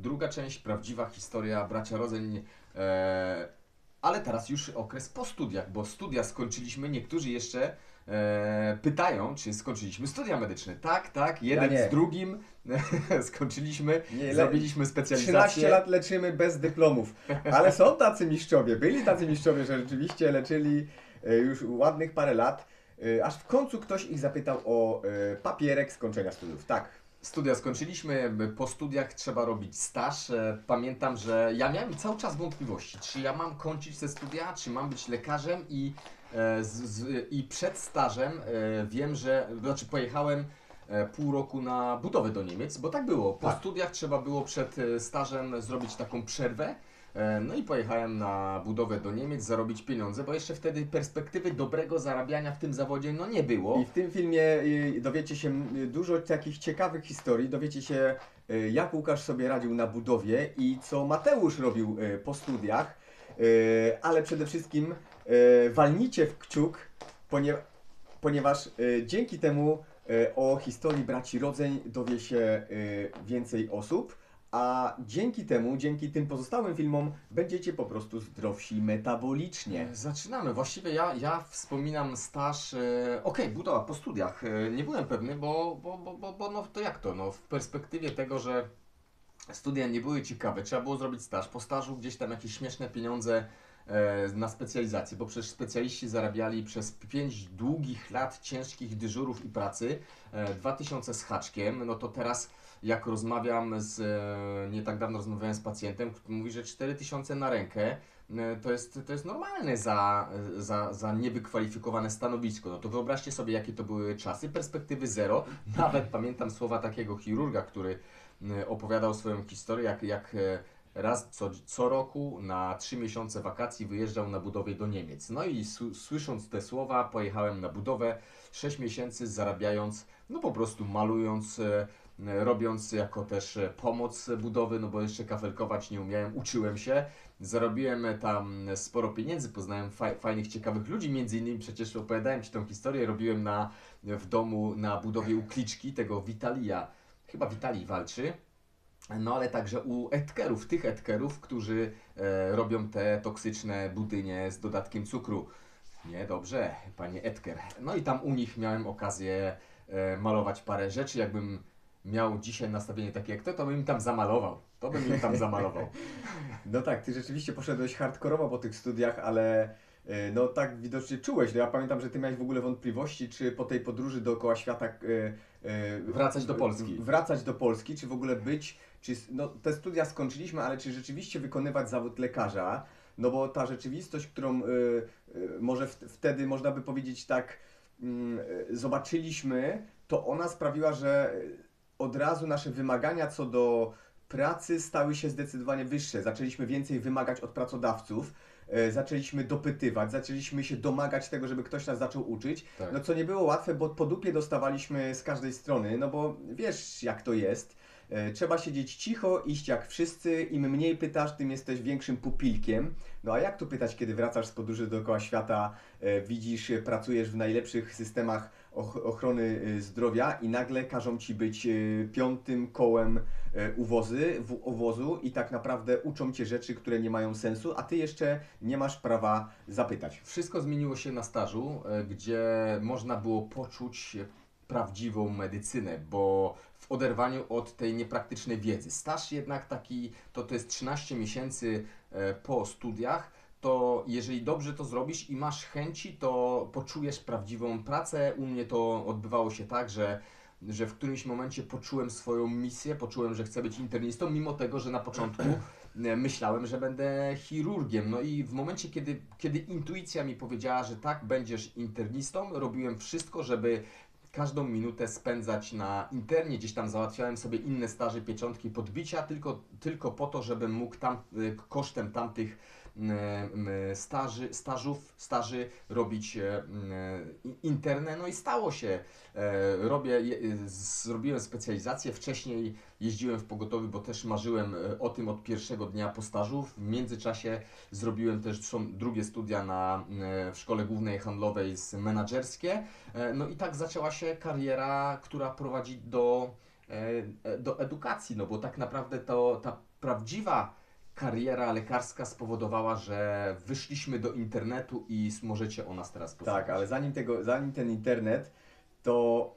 druga część, prawdziwa historia bracia Rodzeń. E, ale teraz już okres po studiach, bo studia skończyliśmy. Niektórzy jeszcze e, pytają, czy skończyliśmy studia medyczne. Tak, tak, jeden nie. z drugim skończyliśmy, Nie, zrobiliśmy 13 specjalizację. lat leczymy bez dyplomów. Ale są tacy mistrzowie, byli tacy mistrzowie, że rzeczywiście leczyli e, już ładnych parę lat. e, Aż w końcu ktoś ich zapytał o e, papierek skończenia studiów. Tak. Studia skończyliśmy, po studiach trzeba robić staż. Pamiętam, że ja miałem cały czas wątpliwości, czy ja mam kończyć te studia, czy mam być lekarzem i, e, z, z, i przed stażem e, wiem, że, znaczy pojechałem e, pół roku na budowę do Niemiec, bo tak było. Po Tak. studiach trzeba było przed stażem zrobić taką przerwę. E, No i pojechałem na budowę do Niemiec, zarobić pieniądze, bo jeszcze wtedy perspektywy dobrego zarabiania w tym zawodzie no nie było. I w tym filmie y, dowiecie się m, dużo takich ciekawych historii. Dowiecie się, y, jak Łukasz sobie radził na budowie i co Mateusz robił y, po studiach. Y, Ale przede wszystkim y, walnijcie w kciuk, ponie, ponieważ y, dzięki temu y, o historii braci rodzeń dowie się y, więcej osób. A dzięki temu, dzięki tym pozostałym filmom, będziecie po prostu zdrowsi metabolicznie. Zaczynamy. Właściwie ja, ja wspominam staż. E, Okej, budowa po studiach. E, nie byłem pewny, bo, bo, bo, bo, bo no to jak to? No, w perspektywie tego, że studia nie były ciekawe, trzeba było zrobić staż. Po stażu gdzieś tam jakieś śmieszne pieniądze na specjalizację, bo przecież specjaliści zarabiali przez 5 długich lat ciężkich dyżurów i pracy e, 2000 z haczkiem. No to teraz jak rozmawiam z, e, nie tak dawno rozmawiałem z pacjentem, który mówi, że 4000 na rękę e, to jest, to jest normalne za, za, za niewykwalifikowane stanowisko. No to wyobraźcie sobie, jakie to były czasy. Perspektywy zero. Nawet pamiętam słowa takiego chirurga, który e, opowiadał swoją historię, jak, jak e, raz co, co roku na trzy miesiące wakacji wyjeżdżał na budowę do Niemiec. No i słysząc te słowa, pojechałem na budowę 6 miesięcy zarabiając, no po prostu malując, e, e, robiąc jako też e, pomoc budowy, no bo jeszcze kafelkować nie umiałem, uczyłem się. Zarobiłem tam sporo pieniędzy, poznałem faj, fajnych, ciekawych ludzi, między innymi przecież opowiadałem Ci tą historię, robiłem na, w domu na budowie u Kliczki, tego Witalia, chyba Witalii walczy, no ale także u etkerów, tych etkerów, którzy e, robią te toksyczne budynie z dodatkiem cukru. Nie, dobrze, panie Etker. No i tam u nich miałem okazję e, malować parę rzeczy. Jakbym miał dzisiaj nastawienie takie jak to, to bym im tam zamalował. To bym im tam zamalował. No tak, ty rzeczywiście poszedłeś hardkorowo po tych studiach, ale no tak widocznie czułeś. No ja pamiętam, że ty miałeś w ogóle wątpliwości, czy po tej podróży dookoła świata e, e, Wracać do Polski. Wracać do Polski, czy w ogóle być, czy no te studia skończyliśmy, ale czy rzeczywiście wykonywać zawód lekarza? No bo ta rzeczywistość, którą e, e, może wtedy można by powiedzieć tak mm, e, zobaczyliśmy, to ona sprawiła, że od razu nasze wymagania co do pracy stały się zdecydowanie wyższe. Zaczęliśmy więcej wymagać od pracodawców, e, zaczęliśmy dopytywać, zaczęliśmy się domagać tego, żeby ktoś nas zaczął uczyć. Tak. No co nie było łatwe, bo po dupie dostawaliśmy z każdej strony, no bo wiesz jak to jest. E, Trzeba siedzieć cicho, iść jak wszyscy. Im mniej pytasz, tym jesteś większym pupilkiem. No a jak tu pytać, kiedy wracasz z podróży dookoła świata, e, widzisz, pracujesz w najlepszych systemach och- ochrony e, zdrowia i nagle każą ci być piątym kołem uwozy, w, uwozu i tak naprawdę uczą cię rzeczy, które nie mają sensu, a ty jeszcze nie masz prawa zapytać. Wszystko zmieniło się na stażu, gdzie można było poczuć prawdziwą medycynę, bo w oderwaniu od tej niepraktycznej wiedzy. Staż jednak taki, to to jest 13 miesięcy e, po studiach, to jeżeli dobrze to zrobisz i masz chęci, to poczujesz prawdziwą pracę. U mnie to odbywało się tak, że że w którymś momencie poczułem swoją misję, poczułem, że chcę być internistą, mimo tego, że na początku e, myślałem, że będę chirurgiem. No i w momencie, kiedy, kiedy intuicja mi powiedziała, że tak, będziesz internistą, robiłem wszystko, żeby każdą minutę spędzać na internie, gdzieś tam załatwiałem sobie inne staże, pieczątki, podbicia, tylko, tylko po to, żebym mógł tam, e, kosztem tamtych staży, stażów, staży robić e, interne, no i stało się. E, Robię, zrobiłem specjalizację, wcześniej jeździłem w pogotowiu, bo też marzyłem e, o tym od pierwszego dnia po stażu. W międzyczasie zrobiłem też są drugie studia na, w Szkole Głównej Handlowej z menadżerskie. No i tak zaczęła się kariera, która prowadzi do, do edukacji, no bo tak naprawdę to ta prawdziwa kariera lekarska spowodowała, że wyszliśmy do internetu i możecie o nas teraz posłuchać. Tak, ale zanim, tego, zanim ten internet, to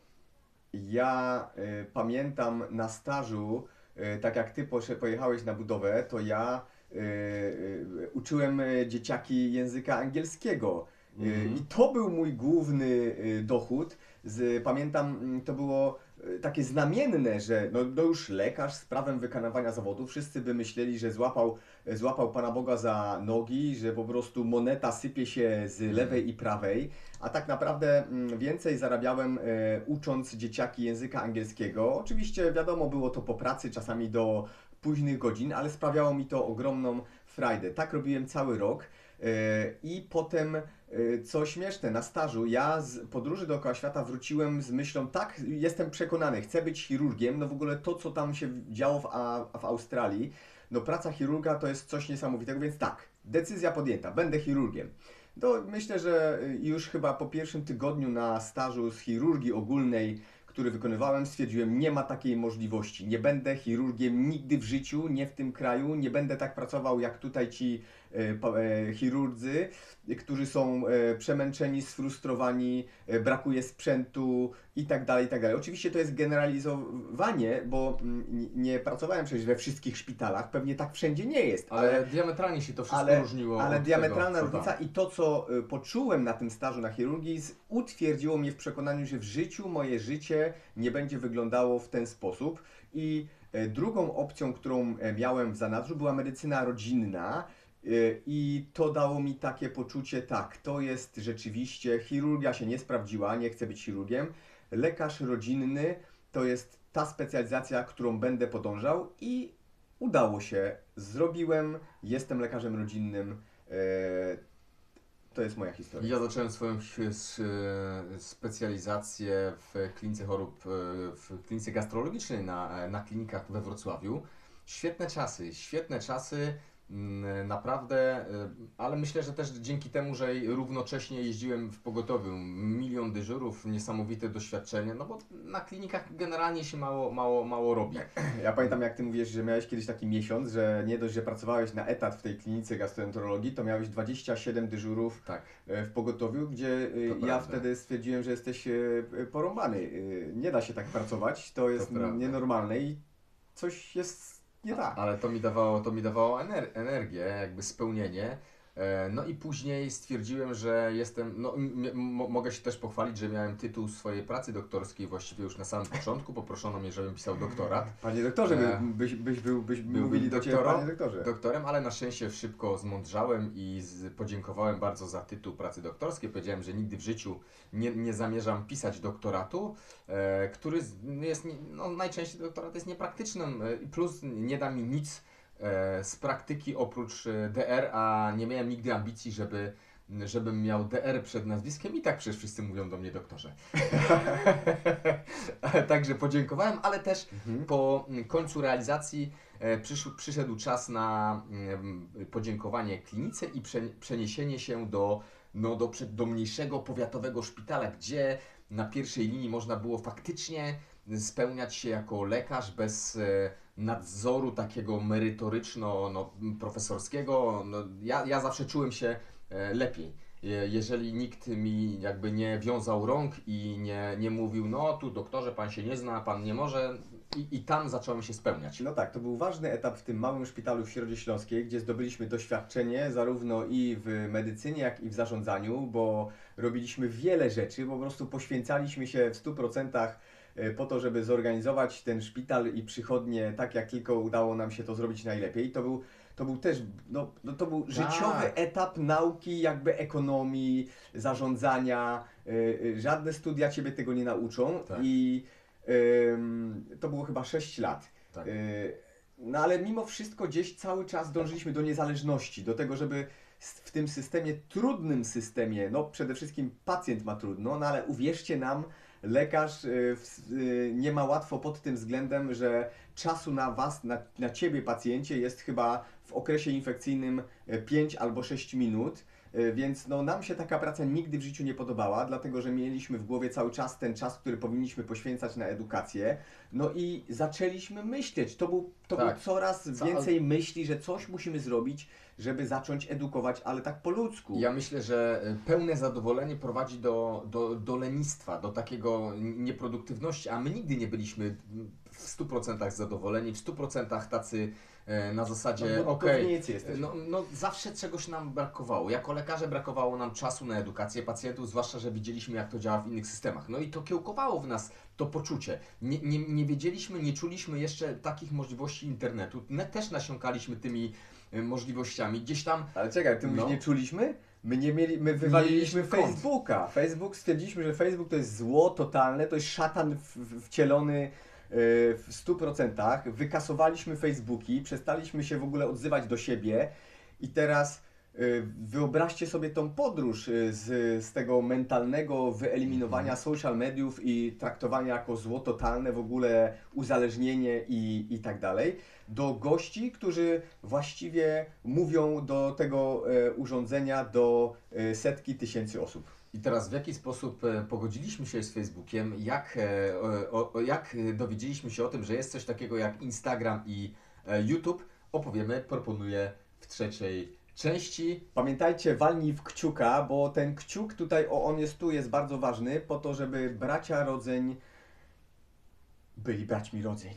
ja y, pamiętam na stażu, y, tak jak ty pojechałeś na budowę, to ja y, y, uczyłem y, dzieciaki języka angielskiego. Mhm. I to był mój główny y, dochód. Z, pamiętam, mm, to było y, takie znamienne, że no, no już lekarz z prawem wykonywania zawodu, wszyscy by myśleli, że złapał, złapał Pana Boga za nogi, że po prostu moneta sypie się z lewej i prawej, a tak naprawdę mm, więcej zarabiałem e, ucząc dzieciaki języka angielskiego. Oczywiście wiadomo, było to po pracy, czasami do późnych godzin, ale sprawiało mi to ogromną frajdę. Tak robiłem cały rok. E, I potem, co śmieszne, na stażu, ja z podróży dookoła świata wróciłem z myślą, tak, jestem przekonany, chcę być chirurgiem. No w ogóle to, co tam się działo w, A- w Australii, no praca chirurga to jest coś niesamowitego, więc tak, decyzja podjęta, będę chirurgiem. To myślę, że y, już chyba po pierwszym tygodniu na stażu z chirurgii ogólnej, który wykonywałem, stwierdziłem, nie ma takiej możliwości. Nie będę chirurgiem nigdy w życiu, nie w tym kraju, nie będę tak pracował jak tutaj ci chirurdzy, e, którzy są e, przemęczeni, sfrustrowani, e, brakuje sprzętu i tak dalej, i tak dalej. Oczywiście to jest generalizowanie, bo mm, nie- pracowałem przecież we wszystkich szpitalach, pewnie tak wszędzie nie jest, Ale, diametralnie się to wszystko ale, różniło. ale diametralna tego, różnica tam. i to, co y, poczułem na tym stażu na chirurgii, utwierdziło mnie w przekonaniu, że w życiu moje życie nie będzie wyglądało w ten sposób. I e, drugą opcją, którą e, miałem w zanadrzu, była medycyna rodzinna. Y, I to dało mi takie poczucie, tak, to jest rzeczywiście, chirurgia się nie sprawdziła, nie chcę być chirurgiem. Lekarz rodzinny to jest ta specjalizacja, którą będę podążał i udało się. Zrobiłem, jestem lekarzem rodzinnym. e, To jest moja historia. Ja zacząłem swoją specjalizację w klinice chorób, e, w klinice gastrologicznej na, na klinikach we Wrocławiu. Świetne czasy, świetne czasy, naprawdę, e, ale myślę, że też dzięki temu, że równocześnie jeździłem w pogotowiu, milion dyżurów, niesamowite doświadczenie, no bo na klinikach generalnie się mało, mało, mało robi. Ja pamiętam, jak ty mówisz, że miałeś kiedyś taki miesiąc, że nie dość, że pracowałeś na etat w tej klinice gastroenterologii, to miałeś 27 dyżurów Tak. e, w pogotowiu, gdzie e, To ja prawda. wtedy stwierdziłem, że jesteś porąbany. Nie da się tak pracować, to jest prawda. nienormalne i coś jest nie tak. Ale to mi dawało, to mi dawało ener- energię, jakby spełnienie. E, No i później stwierdziłem, że jestem, no mogę się też pochwalić, że miałem tytuł swojej pracy doktorskiej właściwie już na samym początku. Poproszono mnie, żebym pisał doktorat Panie doktorze, E, by, byś, byś był, byś byłbym mówili do Ciebie, panie doktorze. doktorem, ale na szczęście szybko zmądrzałem i z, podziękowałem bardzo za tytuł pracy doktorskiej. Powiedziałem, że nigdy w życiu nie, nie zamierzam pisać doktoratu, e, który jest, no, najczęściej doktorat jest niepraktycznym e, plus nie da mi nic z praktyki oprócz e, DR, a nie miałem nigdy ambicji, żeby żebym miał DR przed nazwiskiem i tak przecież wszyscy mówią do mnie doktorze. Także podziękowałem, ale też Mhm. po końcu realizacji e, przyszł, przyszedł czas na podziękowanie klinice i prze, przeniesienie się do, no, do, do mniejszego powiatowego szpitala, gdzie na pierwszej linii można było faktycznie spełniać się jako lekarz bez e, nadzoru takiego merytoryczno-profesorskiego. No, ja, ja zawsze czułem się e, lepiej. Je- Jeżeli nikt mi jakby nie wiązał rąk i nie, nie mówił, no tu doktorze, pan się nie zna, pan nie może, i, i tam zacząłem się spełniać. No tak, to był ważny etap w tym małym szpitalu w Środzie Śląskiej, gdzie zdobyliśmy doświadczenie zarówno i w medycynie, jak i w zarządzaniu, bo robiliśmy wiele rzeczy, po prostu poświęcaliśmy się w 100% e, po to, żeby zorganizować ten szpital i przychodnie tak, jak tylko udało nam się to zrobić najlepiej. To był, to był też, no, no to był życiowy etap nauki jakby ekonomii, zarządzania. e, e, Żadne studia Ciebie tego nie nauczą Tak. i to było chyba 6 lat. Tak. No ale mimo wszystko gdzieś cały czas dążyliśmy do niezależności, do tego, żeby w tym systemie, trudnym systemie, no przede wszystkim pacjent ma trudno, no ale uwierzcie nam, lekarz y, y, nie ma łatwo pod tym względem, że czasu na Was, na, na Ciebie pacjencie jest chyba w okresie infekcyjnym 5 albo 6 minut. y, więc no, nam się taka praca nigdy w życiu nie podobała, dlatego że mieliśmy w głowie cały czas ten czas, który powinniśmy poświęcać na edukację. No i zaczęliśmy myśleć. To był, to Tak. był coraz więcej myśli, że coś musimy zrobić, żeby zacząć edukować, ale tak po ludzku. Ja myślę, że e, pełne zadowolenie prowadzi do, do, do lenistwa, do takiego nieproduktywności, a my nigdy nie byliśmy w 100% zadowoleni, w 100% tacy na zasadzie, no, okej, budownicy jesteśmy. no, no zawsze czegoś nam brakowało. Jako lekarze brakowało nam czasu na edukację pacjentów, zwłaszcza, że widzieliśmy jak to działa w innych systemach. No i to kiełkowało w nas to poczucie. Nie, nie, nie wiedzieliśmy, nie czuliśmy jeszcze takich możliwości internetu. Ne, też nasiąkaliśmy tymi e, możliwościami. Gdzieś tam Ale czekaj, ty No. już nie czuliśmy? My nie mieli, my wywaliliśmy. Facebooka. Facebook stwierdziliśmy, że Facebook to jest zło totalne, to jest szatan w, w, wcielony w 100%. Wykasowaliśmy Facebooki, przestaliśmy się w ogóle odzywać do siebie i teraz yy, wyobraźcie sobie tą podróż yy, z, z tego mentalnego wyeliminowania social mediów i traktowania jako zło totalne, w ogóle uzależnienie i, i tak dalej, do gości, którzy właściwie mówią do tego e, urządzenia do e, setki tysięcy osób. I teraz w jaki sposób e, pogodziliśmy się z Facebookiem, jak, e, o, o, jak dowiedzieliśmy się o tym, że jest coś takiego jak Instagram i e, YouTube, opowiemy, proponuję w trzeciej części. Pamiętajcie, walnij w kciuka, bo ten kciuk tutaj, o on jest tu, jest bardzo ważny po to, żeby bracia rodzeń byli braćmi rodzeń.